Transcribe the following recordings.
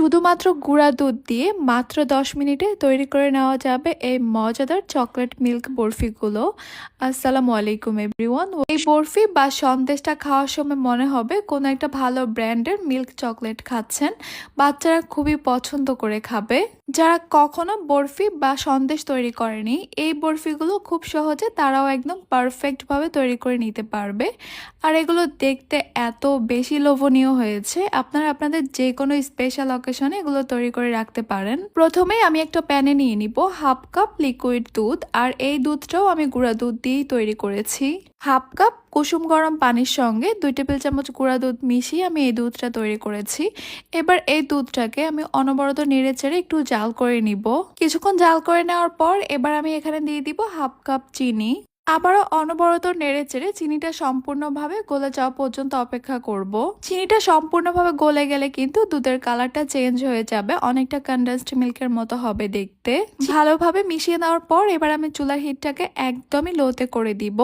শুধুমাত্র গুঁড়া দুধ দিয়ে মাত্র দশ মিনিটে তৈরি করে নেওয়া যাবে এই মজাদার চকলেট মিল্ক বরফিগুলো। আসসালামু আলাইকুম, এভরিওয়ান। এই বরফি বা সন্দেশটা খাওয়ার সময় মনে হবে কোনো একটা ভালো ব্র্যান্ডের মিল্ক চকলেট খাচ্ছেন। বাচ্চারা খুবই পছন্দ করে খাবে। যারা কখনো বরফি বা সন্দেশ তৈরি করেনি, এই বরফিগুলো খুব সহজে তারাও একদম পারফেক্টভাবে তৈরি করে নিতে পারবে। আর এগুলো দেখতে এত বেশি লোভনীয় হয়েছে। আপনারা আপনাদের যে কোনো স্পেশাল অকেশনে এগুলো তৈরি করে রাখতে পারেন। প্রথমে আমি একটা প্যানে নিয়ে নিব হাফ কাপ লিকুইড দুধ, আর এই দুধটাও আমি গুঁড়া দুধ দিয়েই তৈরি করেছি। হাফ কাপ কুসুম গরম পানির সঙ্গে দুই টেবিল চামচ গুঁড়া দুধ মিশিয়ে আমি এই দুধটা তৈরি করেছি। এবার এই দুধটাকে আমি অনবরত নেড়ে চেড়ে একটু জাল করে নিব। কিছুক্ষণ জাল করে নেওয়ার পর এবার আমি এখানে দিয়ে দিব হাফ কাপ চিনি। আবারও অনবরত নেড়ে চেড়ে চিনিটা সম্পূর্ণভাবে গলে যাওয়া পর্যন্ত অপেক্ষা করব। চিনিটা সম্পূর্ণভাবে গলে গেলে কিন্তু দুধের কালারটা চেঞ্জ হয়ে যাবে। অনেকটা কন্ডেন্সড মিল্কের মতো হবে দেখতে। ভালোভাবে মিশিয়ে নেওয়ার পর এবার আমি চুলার হিটটাকে একদমই লোতে করে দিব।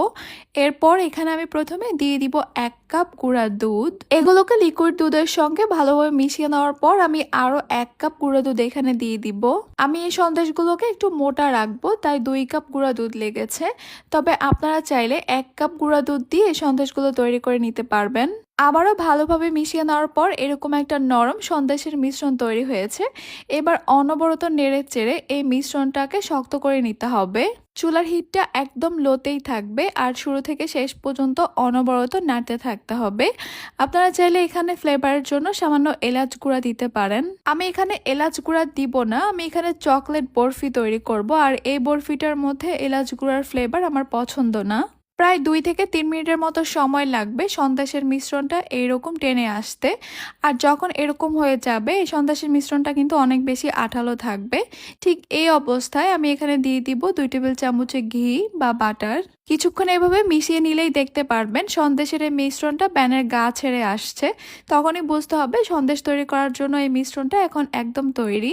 এরপর এখানে আমি প্রথমে দিয়ে দিব এক কাপ গুঁড়া দুধ। এগুলোকে লিকুইড দুধের সঙ্গে ভালোভাবে মিশিয়ে নেওয়ার পর আমি আরও এক কাপ গুঁড়া দুধ এখানে দিয়ে দিব। আমি এই সন্দেশগুলোকে একটু মোটা রাখব, তাই দুই কাপ গুঁড়া দুধ লেগেছে। তবে আপনারা চাইলে এক কাপ গুঁড়া দুধ দিয়ে এই সন্দেশগুলো তৈরি করে নিতে পারবেন। আবারও ভালোভাবে মিশিয়ে নেওয়ার পর এরকম একটা নরম সন্দেশের মিশ্রণ তৈরি হয়েছে। এবার অনবরত নেড়ে চেড়ে এই মিশ্রণটাকে শক্ত করে নিতে হবে। চুলার হিটটা একদম লোতেই থাকবে আর শুরু থেকে শেষ পর্যন্ত অনবরত নাড়তে থাকতে হবে। আপনারা চাইলে এখানে ফ্লেভারের জন্য সামান্য এলাচ গুঁড়া দিতে পারেন। আমি এখানে এলাচ গুঁড়া দিব না, আমি এখানে চকলেট বরফি তৈরি করব আর এই বরফিটার মধ্যে এলাচ গুঁড়ার ফ্লেভার আমার পছন্দ না। প্রায় দুই থেকে তিন মিনিটের মতো সময় লাগবে সন্দেশের মিশ্রণটা এইরকম টেনে আসতে। আর যখন এরকম হয়ে যাবে, এই সন্দেশের মিশ্রণটা কিন্তু অনেক বেশি আঠালো থাকবে। ঠিক এই অবস্থায় আমি এখানে দিয়ে দিব দুই টেবিল চামচে ঘি বা বাটার। কিছুক্ষণ এভাবে মিশিয়ে নিলেই দেখতে পারবেন সন্দেশের এই মিশ্রণটা প্যানের গা ছেড়ে আসছে। তখনই বুঝতে হবে সন্দেশ তৈরি করার জন্য এই মিশ্রণটা এখন একদম তৈরি।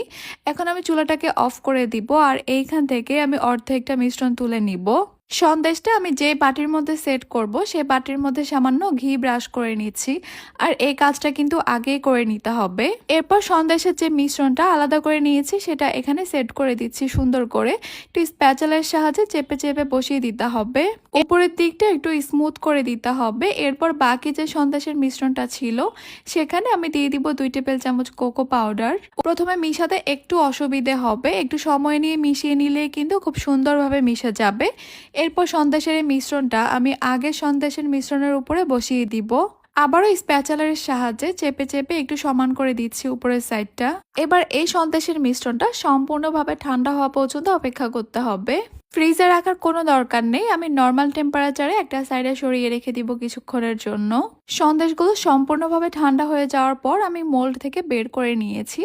এখন আমি চুলাটাকে অফ করে দিব আর এইখান থেকে আমি অর্ধেকটা মিশ্রণ তুলে নিব। সন্দেশটা আমি যে বাটির মধ্যে সেট করব, সেই বাটির মধ্যে সামান্য ঘি ব্রাশ করে নিচ্ছি। আর এই কাজটা কিন্তু আগেই করে নিতে হবে। এরপর সন্দেশের যে মিশ্রণটা আলাদা করে নিয়েছি, সেটা এখানে সেট করে দিচ্ছি সুন্দর করে। একটু স্প্যাচালের সাহায্যে চেপে চেপে বসিয়ে দিতে হবে। উপরের দিকটা একটু স্মুথ করে দিতে হবে। এরপর বাকি যে সন্দেশের মিশ্রণটা ছিল, সেখানে আমি দিয়ে দিব দুই টেবিল চামচ কোকো পাউডার। প্রথমে মিশাতে একটু অসুবিধে হবে। একটু সময় নিয়ে মিশিয়ে নিলে কিন্তু খুব সুন্দরভাবে মিশে যাবে। এরপর সন্দেশের এই মিশ্রণটা আমি আগে সন্দেশের মিশ্রণের উপরে বসিয়ে দিব। আবারও স্প্যাচালারের সাহায্যে চেপে চেপে একটু সমান করে দিচ্ছি উপরের সাইডটা। এবার এই সন্দেশের মিশ্রণটা সম্পূর্ণভাবে ঠান্ডা হওয়া পর্যন্ত অপেক্ষা করতে হবে। ফ্রিজে রাখার কোনো দরকার নেই। আমি নর্মাল টেম্পারেচারে একটা সাইডে সরিয়ে রেখে দিব কিছুক্ষণের জন্য। সন্দেশগুলো সম্পূর্ণভাবে ঠান্ডা হয়ে যাওয়ার পর আমি মোল্ড থেকে বের করে নিয়েছি।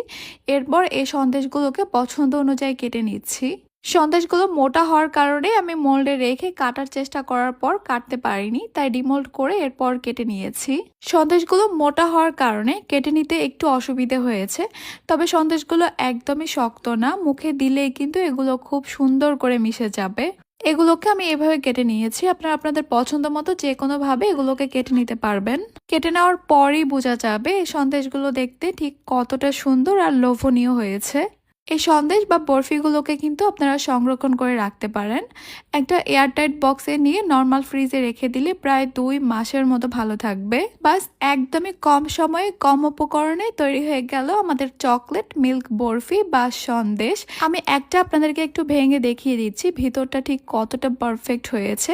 এরপর এই সন্দেশগুলোকে পছন্দ অনুযায়ী কেটে নিচ্ছি। সন্দেশগুলো মোটা হওয়ার কারণে আমি মোল্ডে রেখে কাটার চেষ্টা করার পর কাটতে পারিনি, তাই ডিমোল্ড করে এরপর কেটে নিয়েছি। সন্দেশগুলো মোটা হওয়ার কারণে কেটে নিতে একটু অসুবিধে হয়েছে, তবে সন্দেশগুলো একদমই শক্ত না, মুখে দিলেই কিন্তু এগুলো খুব সুন্দর করে মিশে যাবে। এগুলোকে আমি এভাবে কেটে নিয়েছি, আপনারা আপনাদের পছন্দ মতো যে কোনোভাবে এগুলোকে কেটে নিতে পারবেন। কেটে নেওয়ার পরই বোঝা যাবে এই সন্দেশগুলো দেখতে ঠিক কতটা সুন্দর আর লোভনীয় হয়েছে। এই সন্দেশ বা বরফিগুলোকে কিন্তু আপনারা সংরক্ষণ করে রাখতে পারেন। একটা এয়ারটাইট বক্সে নিয়ে নর্মাল ফ্রিজে রেখে দিলে প্রায় দুই মাসের মতো ভালো থাকবে। বাস, একদমই কম সময়ে কম উপকরণে তৈরি হয়ে গেল আমাদের চকলেট, মিল্ক বরফি বা সন্দেশ। আমি একটা আপনাদেরকে একটু ভেঙে দেখিয়ে দিচ্ছি, ভিতরটা ঠিক কতটা পারফেক্ট হয়েছে।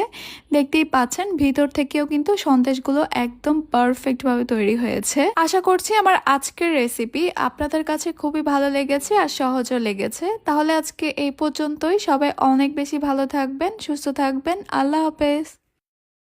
দেখতেই পাচ্ছেন, ভিতর থেকেও কিন্তু সন্দেশগুলো একদম পারফেক্টভাবে তৈরি হয়েছে। আশা করছি আমার আজকের রেসিপি আপনাদের কাছে খুবই ভালো লেগেছে আর সহজও লেগেছে। তাহলে আজকে এই পর্যন্তই। সবাই অনেক বেশি ভালো থাকবেন, সুস্থ থাকবেন। আল্লাহ হাফেজ।